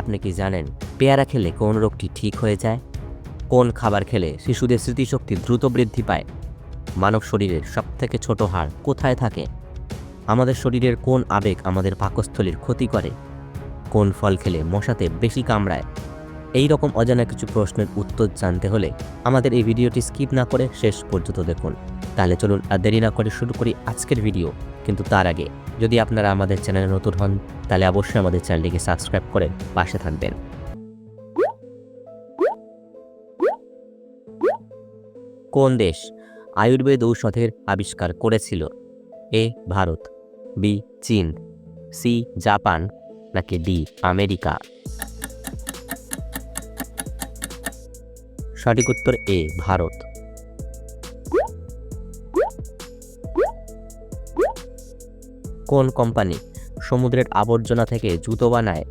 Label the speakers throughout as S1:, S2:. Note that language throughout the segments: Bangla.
S1: আপনি কি জানেন পেয়ারা খেলে কোন রোগটি ঠিক হয়ে যায়? কোন খাবার খেলে শিশুদের স্মৃতিশক্তি দ্রুত বৃদ্ধি পায়? মানব শরীরের সবথেকে ছোট হাড় কোথায় থাকে? আমাদের শরীরের কোন আবেগ আমাদের পাকস্থলীর ক্ষতি করে? কোন ফল খেলে মশাতে বেশি কামড়ায়? এই রকম অজানা কিছু প্রশ্নের উত্তর জানতে হলে আমাদের এই ভিডিওটি স্কিপ না করে শেষ পর্যন্ত দেখুন। তাহলে চলুন আর দেরি না করে শুরু করি আজকের ভিডিও, কিন্তু তার আগে যদি আপনারা আমাদের চ্যানেলে নতুন হন, তাহলে অবশ্যই আমাদের চ্যানেলটিকে সাবস্ক্রাইব করে পাশে থাকবেন। কোন দেশ আয়ুর্বেদ ঔষধের আবিষ্কার করেছিল? এ, ভারত, বি, চীন, সি, জাপান, নাকি ডি, আমেরিকা? সঠিক উত্তর এ, ভারত। কোন কোম্পানি? সমুদ্রের আবর্জনা থেকে জুতো বানায়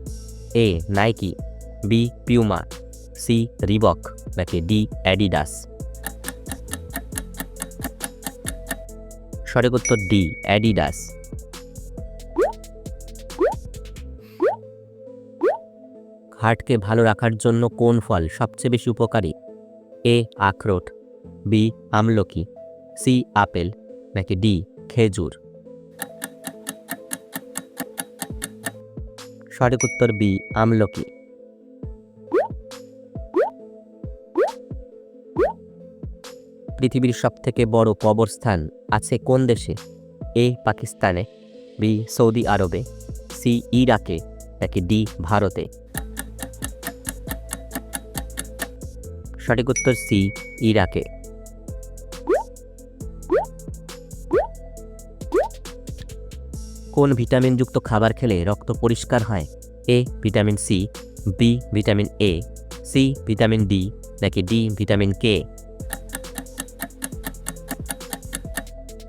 S1: A Nike, B Puma, C Reebok, নাকি ডি অ্যাডিডাস? সঠিক উত্তর ডি, অ্যাডিডাস। হার্টকে ভালো রাখার জন্য কোন ফল সবচেয়ে বেশি উপকারী? এ আখরোট, বি আমলকি, সি আপেল, নাকি ডি খেজুর? সঠিক উত্তর বি, আমলকি। পৃথিবীর সবথেকে বড় কবরস্থান আছে কোন দেশে? এ, পাকিস্তানে, বি, সৌদি আরবে, সি, ইরাকে, নাকি ডি, ভারতে? সঠিক উত্তর সি, ইরাকে। কোন ভিটামিনযুক্ত খাবার খেলে রক্ত পরিষ্কার হয়? A, vitamin C, B, vitamin A, C, vitamin D, নাকি ডি, ভিটামিন কে?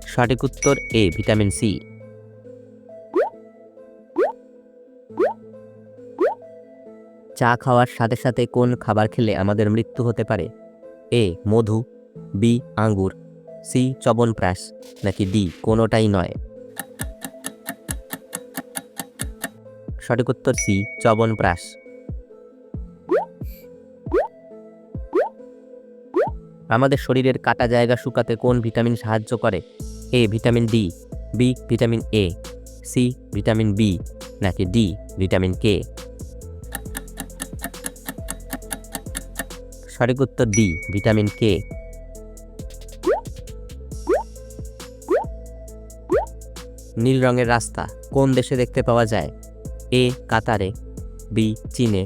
S1: সঠিক উত্তর এ, ভিটামিন সি। চা খাওয়ার সাথে সাথে কোন খাবার খেলে আমাদের মৃত্যু হতে পারে? এ, মধু, বি, আঙ্গুর, সি চবনপ্রাশ নাকি ডি, কোনোটাই নয়। সঠিক উত্তর সি চবনপ্রাশ আমাদের শরীরের কাটা জায়গা শুকাতে কোন ভিটামিন সাহায্য করে? A, vitamin D, B, vitamin A, C, vitamin B, নাকি ডি, ভিটামিন কে? সঠিক উত্তর ডি, ভিটামিন কে? নীল রঙের রাস্তা, কোন দেশে দেখতে পাওয়া যায়? এ কাতারে, বি চীনে,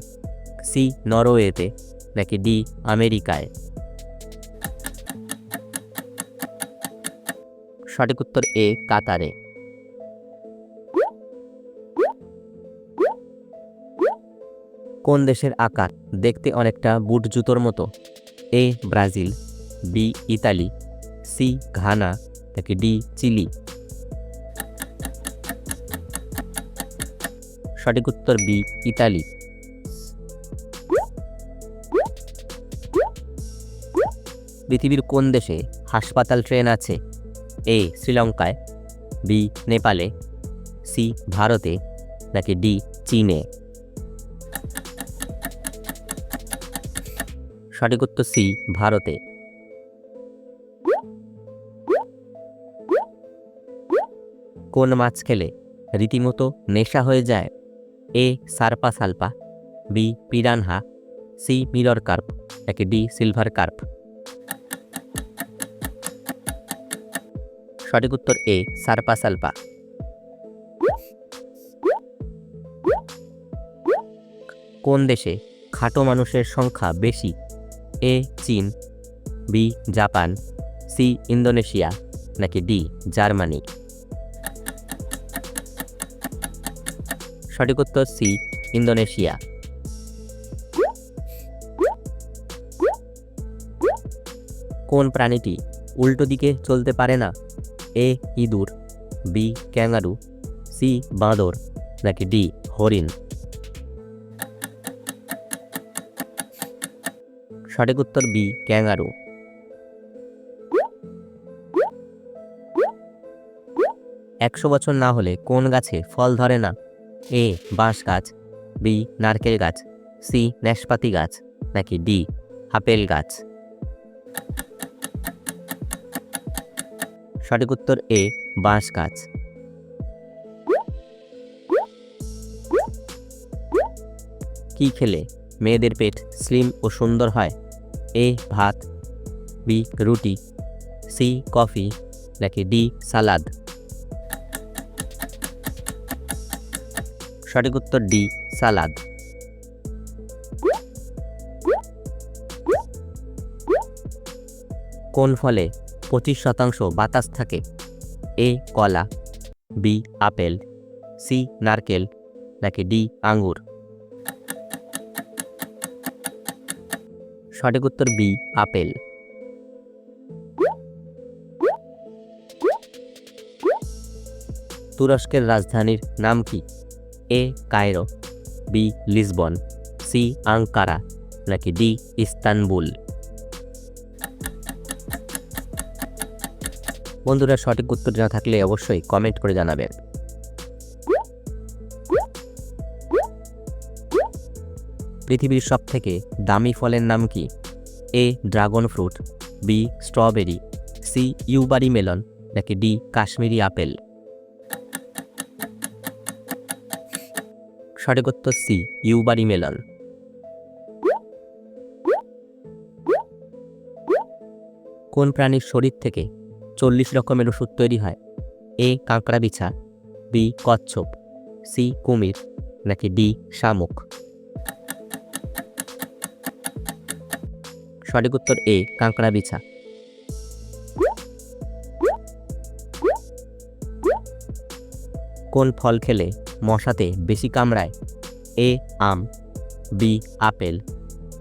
S1: সি নরওয়েতে, নাকি ডি আমেরিকায়? সঠিক উত্তর এ কাতারে। কোন দেশের আকার দেখতে অনেকটা বুট জুতোর মতো? A Brazil, B Italy, C Ghana, নাকি ডি চিলি? সঠিক উত্তর বি, ইতালি। পৃথিবীর কোন দেশে হাসপাতাল ট্রেন আছে? এ, শ্রীলঙ্কায়, বি, নেপালে, সি, ভারতে, নাকি ডি, চীনে? সঠিক উত্তর সি, ভারতে। কোন মাছ খেলে রীতিমতো নেশা হয়ে যায়? A sarpa salpa B piranha C mirror carp নাকি ডি সিলভার কার্প সঠিক উত্তর এ সারপা সালপা কোন দেশে খাটো মানুষের সংখ্যা বেশি? এ চীন বি জাপান সি ইন্দোনেশিয়া নাকি ডি জার্মানি সঠিক উত্তর সি, ইন্দোনেশিয়া। কোন প্রাণীটি উল্টো দিকে চলতে পারে না? এ, ইঁদুর, বি, ক্যাঙ্গারু, সি, বাঁদর, নাকি ডি, হরিণ? সঠিক উত্তর বি, ক্যাঙ্গারু। একশো বছর না হলে কোন গাছে ফল ধরে না? এ, বাঁশ গাছ, বি, নারকেল গাছ, সি নাশপাতি গাছ, নাকি ডি, আপেল গাছ? সঠিক উত্তর এ, বাঁশ গাছ। কি খেলে মেয়েদের পেট স্লিম ও সুন্দর হয়? এ, ভাত, বি, রুটি, সি, কফি, নাকি ডি, সালাদ? সঠিক উত্তর ডি, সালাদ। কোন ফলে পঁচিশ শতাংশ বাতাস থাকে? এ, কলা, বি, আপেল, সি, নারকেল, নাকি ডি, আঙ্গুর? সঠিক উত্তর বি, আপেল। তুরস্কের রাজধানীর নাম কি? A Cairo, B Lisbon, C Ankara, নাকি ডি ইস্তানবুল? বন্ধুরা সঠিক উত্তর না থাকলে অবশ্যই কমেন্ট করে জানাবেন। পৃথিবীর সব থেকে দামি ফলের নাম কি? A dragon fruit, B strawberry, C yubari melon, নাকি ডি কাশ্মীরি আপেল? সঠিক উত্তর সি, ইউবারি মেলন। কোন প্রাণীর শরীর থেকে চল্লিশ রকমের ওষুধ তৈরি হয়? এ, কাঁকড়া বিছা, বি, কচ্ছপ, সি, কুমির, নাকি ডি, শামুক? সঠিক উত্তর এ, কাঁকড়া বিছা। কোন ফল খেলে মশাতে বেশি কামড়ায়? এ, আম, বি, আপেল,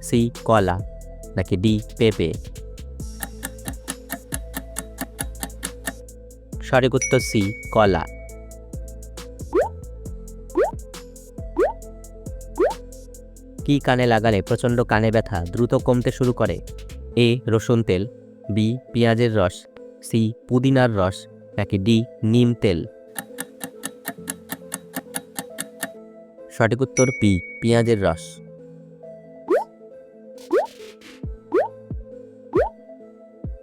S1: সি, কলা, নাকি ডি, পেঁপে? সঠিক উত্তর সি, কলা। কি কানে লাগালে প্রচণ্ড কানে ব্যথা দ্রুত কমতে শুরু করে? এ, রসুন তেল, বি, পেঁয়াজের রস, সি, পুদিনার রস, নাকি ডি, নিম তেল? সঠিক উত্তর পি, পেঁয়াজের রস।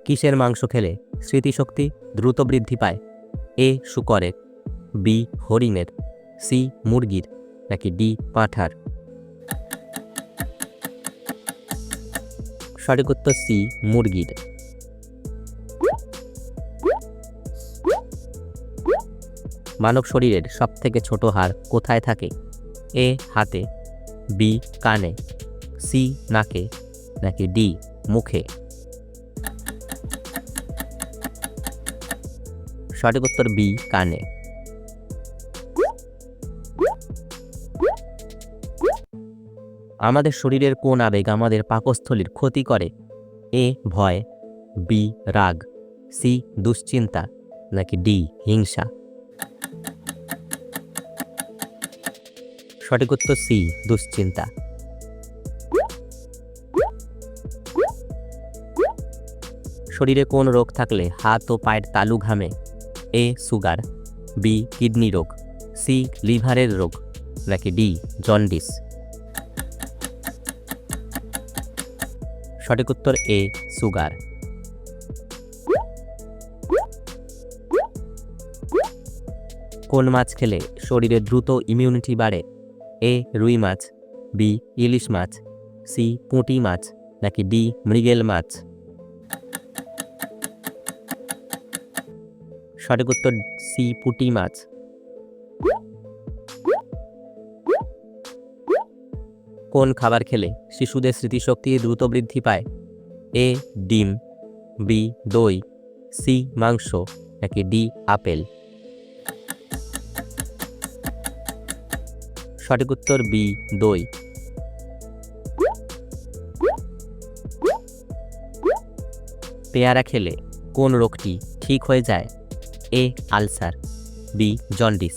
S1: কিসের মাংস খেলে স্মৃতিশক্তি দ্রুত বৃদ্ধি পায়? এ, শুকরের, বি, হরিণের, সি, মুরগির, নাকি ডি, পাঁঠার? সঠিক উত্তর সি, মুরগির। মানব শরীরের সবথেকে ছোট হাড় কোথায় থাকে? এ হাতে, বি কানে, সি নাকে, নাকি ডি মুখে? সঠিক উত্তর বি কানে। আমাদের শরীরের কোন আবেগ আমাদের পাকস্থলীর ক্ষতি করে? এ ভয়, বি রাগ, সি দুশ্চিন্তা, নাকি ডি হিংসা? সঠিক উত্তর সি, দুশ্চিন্তা। শরীরে কোন রোগ থাকলে হাত ও পায়ের তালু ঘামে? এ, সুগার, বি, কিডনি রোগ, সি, লিভারের রোগ, নাকি ডি, জন্ডিস। সঠিক উত্তর এ, সুগার। কোন মাছ খেলে শরীরে দ্রুত ইমিউনিটি বাড়ে? এ রুই মাছ, বি ইলিশ মাছ, সি পুঁটি মাছ, নাকি ডি মৃগেল মাছ? সঠিক উত্তর সি পুঁটি মাছ। কোন খাবার খেলে শিশুদের স্মৃতিশক্তি দ্রুত বৃদ্ধি পায়? এ ডিম, বি দই, সি মাংস, নাকি ডি আপেল? সঠিক উত্তর বি, দই। পেয়ারা খেলে কোন রোগটি ঠিক হয়ে যায়? A, ulcer, B, jaundice,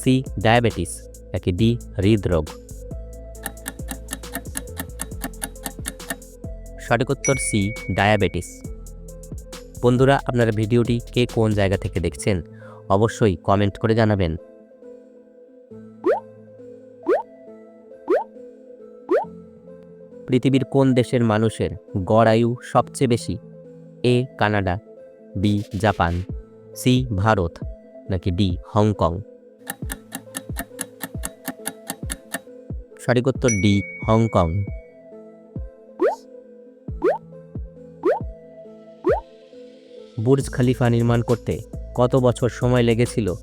S1: C, diabetes, নাকি ডি, হৃদরোগ? সঠিক উত্তর সি, ডায়াবেটিস। বন্ধুরা, আপনারা ভিডিওটি কে কোন জায়গা থেকে দেখছেন, অবশ্যই কমেন্ট করে জানাবেন। পৃথিবীর কোন দেশের মানুষের গড় আয়ু সবচেয়ে বেশি? A, Canada, B, Japan, C, Bharat, নাকি ডি, হংকং? সঠিক উত্তর ডি, হংকং। বুর্জ খালিফা নির্মাণ করতে কত বছর সময় লেগেছিল?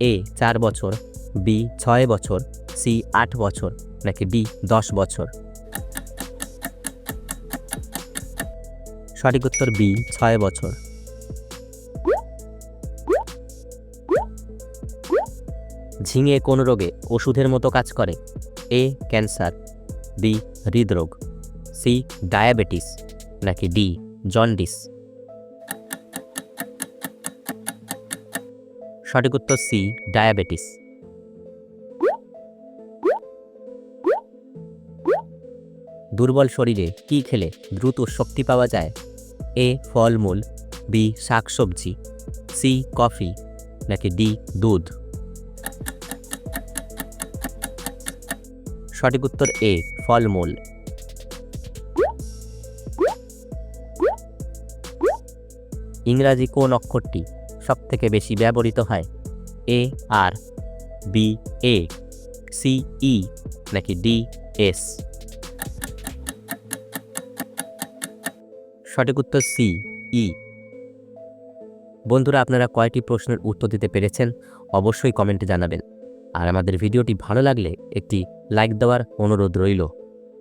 S1: এ, চার বছর, বি, ছয় বছর, সি, আট বছর, নাকি ডি, দশ বছর? সঠিক উত্তর বি, ছয় বছর। ঝিঙে কোন রোগে ওষুধের মতো কাজ করে? এ, ক্যান্সার, বি, হৃদরোগ, সি, ডায়াবেটিস, নাকি ডি, জন্ডিস। সঠিক উত্তর সি, ডায়াবেটিস। দুর্বল শরীরে কি খেলে দ্রুত শক্তি পাওয়া যায়? এ ফলমূল, বি শাকসবজি, সি কফি, নাকি ডি দুধ? সঠিক উত্তর এ, ফলমূল। ইংরাজি কোন অক্ষরটি সব থেকে বেশি ব্যবহৃত হয়? এ, আর, বি, এ, সি, ই, নাকি ডি, এস? সঠিক উত্তর সি, ই। বন্ধুরা, আপনারা কয়টি প্রশ্নের উত্তর দিতে পেরেছেন অবশ্যই কমেন্টে জানাবেন। আর আমাদের ভিডিওটি ভালো লাগলে একটি লাইক দেওয়ার অনুরোধ রইল।